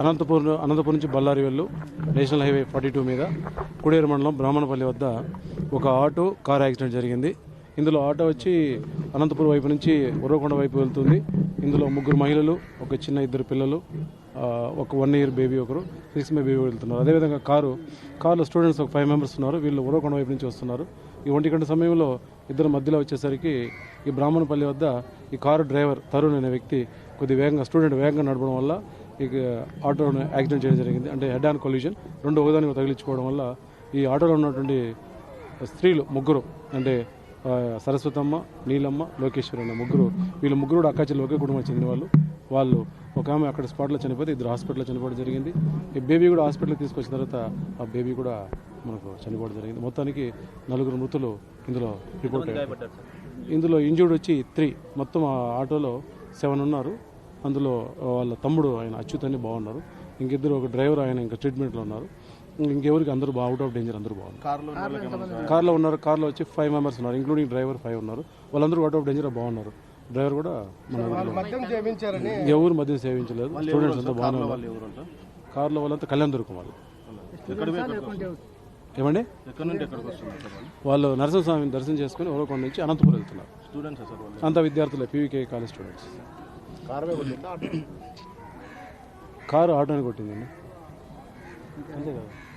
అనంతపూర్ అనంతపురం నుంచి బళ్ళారి వెళ్ళు. National highway forty two మీద. కుడేరు మండలం బ్రాహ్మణపల్లి వద్ద ఒక ఆటో కార్ యాక్సిడెంట్ జరిగింది. ఇందులో ఆటో వచ్చి అనంతపురం వైపు నుంచి ఉర్రకొండ వైపు వెళ్తుంది. ఇందులో ముగ్గురు మహిళలు ఒక చిన్న ఇద్దరు పిల్లలు ఒక వన్ ఇయర్ బేబీ ఒకరు సిక్స్ మే బేబీ వెళ్తున్నారు. అదేవిధంగా కారు కారులో స్టూడెంట్స్ ఒక ఫైవ్ మెంబర్స్ ఉన్నారు. వీళ్ళు ఉర్రకొండ వైపు నుంచి వస్తున్నారు. ఈ ఒంటి గంట సమయంలో ఇద్దరు మధ్యలో వచ్చేసరికి ఈ బ్రాహ్మణపల్లి వద్ద ఈ కారు డ్రైవర్ తరుణ్ అనే వ్యక్తి కొద్ది వేగంగా స్టూడెంట్ వేగంగా నడపడం వల్ల ఈ ఆటోను యాక్సిడెంట్ చేయడం జరిగింది. అంటే హెడ్ ఆన్ కొల్యూషన్ రెండు ఒకదానికి తగిలించుకోవడం వల్ల ఈ ఆటోలో ఉన్నటువంటి స్త్రీలు ముగ్గురు అంటే సరస్వతమ్మ నీలమ్మ లోకేశ్వరి అనే ముగ్గురు వీళ్ళు ముగ్గురు కూడా అక్కాచెల్లి ఒకే కుటుంబం చెందిన వాళ్ళు. వాళ్ళు ఒక ఆమె అక్కడ స్పాట్లో చనిపోతే ఇద్దరు హాస్పిటల్లో చనిపోవడం జరిగింది. ఈ బేబీ కూడా హాస్పిటల్కి తీసుకొచ్చిన తర్వాత ఆ బేబీ కూడా మనకు చనిపోవడం జరిగింది. మొత్తానికి నలుగురు మృతులు ఇందులో రిపోర్ట్ ఇందులో ఇంజూర్డ్ వచ్చి త్రీ. మొత్తం ఆ ఆటోలో సెవెన్ ఉన్నారు. అందులో వాళ్ళ తమ్ముడు ఆయన అచ్యుత్ అని బాగున్నారు. ఇంకిద్దరు ఒక డ్రైవర్ ఆయన ఇంకా ట్రీట్మెంట్లో ఉన్నారు. ఇంకెవరికి అందరూ అవుట్ ఆఫ్ డేంజర్ అందరూ బాగున్నారు. కార్లో ఉన్నారు కార్లో వచ్చి ఫైవ్ మెంబర్స్ ఉన్నారు ఇంక్లూడింగ్ డ్రైవర్ ఫైవ్ ఉన్నారు. వాళ్ళందరూ అవుట్ ఆఫ్ డేంజర్ బాగున్నారు. డ్రైవర్ కూడా మద్యం ఎవరు మధ్య సేవించలేదు. స్టూడెంట్స్ అంతా బాగానే ఉన్నారు. కార్లో వాళ్ళంతా కళ్యాణ్ దొరుకు వాళ్ళు ఏమండి? ఎక్కడి నుండి ఎక్కడికి వస్తున్నారు సార్ వాళ్ళు? నరసింహస్వామిని దర్శనం చేసుకుని ఓరకొండ నుంచి అనంతపురం వెళ్తున్నారు. స్టూడెంట్స్ సార్ వాళ్ళు? అంతా విద్యార్థులే పీవీకే కాలేజ్ స్టూడెంట్స్ కారు ఆటోని కొట్టిందండి. అంతే కదా